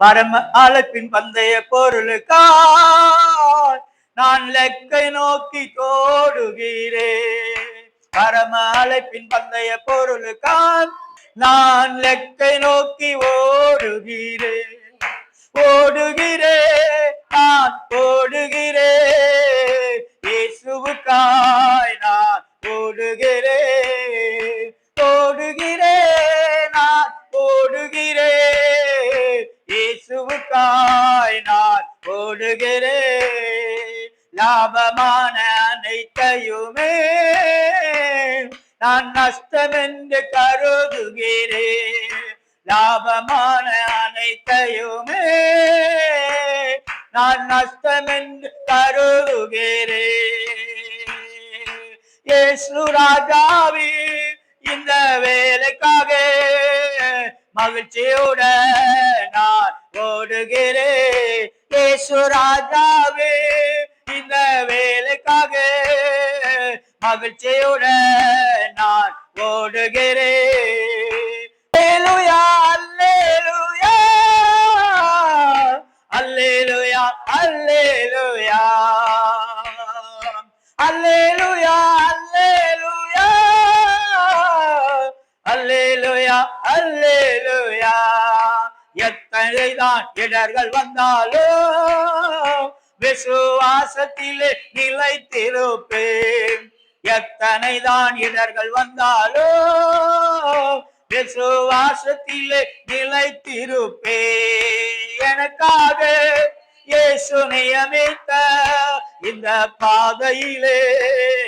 பரம அழைப்பின் பந்தய பொருளுக்காய் நான் லெக்கை நோக்கி தோடுகிறேன். பரம அழைப்பின் பந்தய பொருளுக்காய் நான் லெக்கை நோக்கி ஓடுகிறேன். ஓடுகிறேன். இயேசுவுக்காய் நான் ஓடுகிறேன் லாபமான அனைத்தையுமே நான் நஷ்டம் என்று கருதுகிறேன். லாபமான அனைத்தையுமே நான் நஷ்டம் என்று கருதுகிறேன். இயேசு ராஜாவே இந்த வேலைக்கா மகிழ்ச்சியுடன் நான் ஓடுகிறேன். இயேசு ராஜாவே இந்த வேலைக்காக மகிழ்ச்சியுடன் நான் ஓடுகிறேன். அல்லேலுயா அல்லேலுயா அல்லேலுயா அல்லேலூயா அல்லேலூயா அல்லேலூயா. அல்லேலூயா எத்தனைதான் இடர்கள் வந்தாலும் விசுவாசத்திலே நிலைத்திருப்பேன். எத்தனைதான் இடர்கள் வந்தாலும் விசுவாசத்திலே நிலைத்திருப்பே எனக்காக இயேசு நியமித்த இந்த பாதையிலே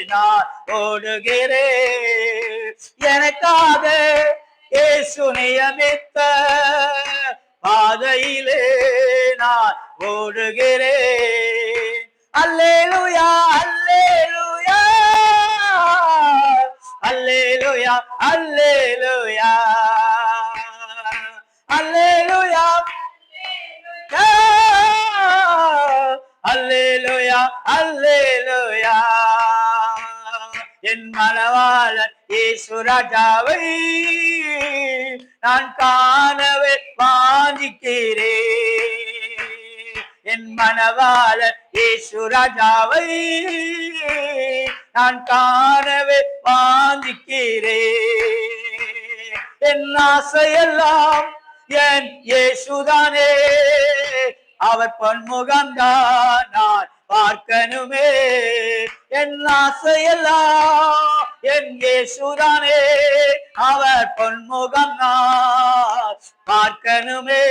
நான் ஓடுகிறேன். எனக்காக இயேசு நியமித்த பாதையிலே நான் ஓடுகிறேன். அல்லேலுயா அல்லேலுயா அல்லேலுயா அல்லேலுயா. அல்லேலுயா அல்லேலுயா அல்லேலுயா. என் மனவாளன் இயேசு நான் காணவே வாஞ்சிக்கிறேன். என் மனவாளன் இயேசு ராஜாவை நான் காணவே வாஞ்சிக்கிறேன். என் ஆசையெல்லாம் என் இயேசுதானே. அவர் பன்முகம்தான் நான் பார்க்கணுமே. என் ஆசையெல்லாம் என் இயேசுதானே. அவர் பொன்முகம் நான் பார்க்கணுமே.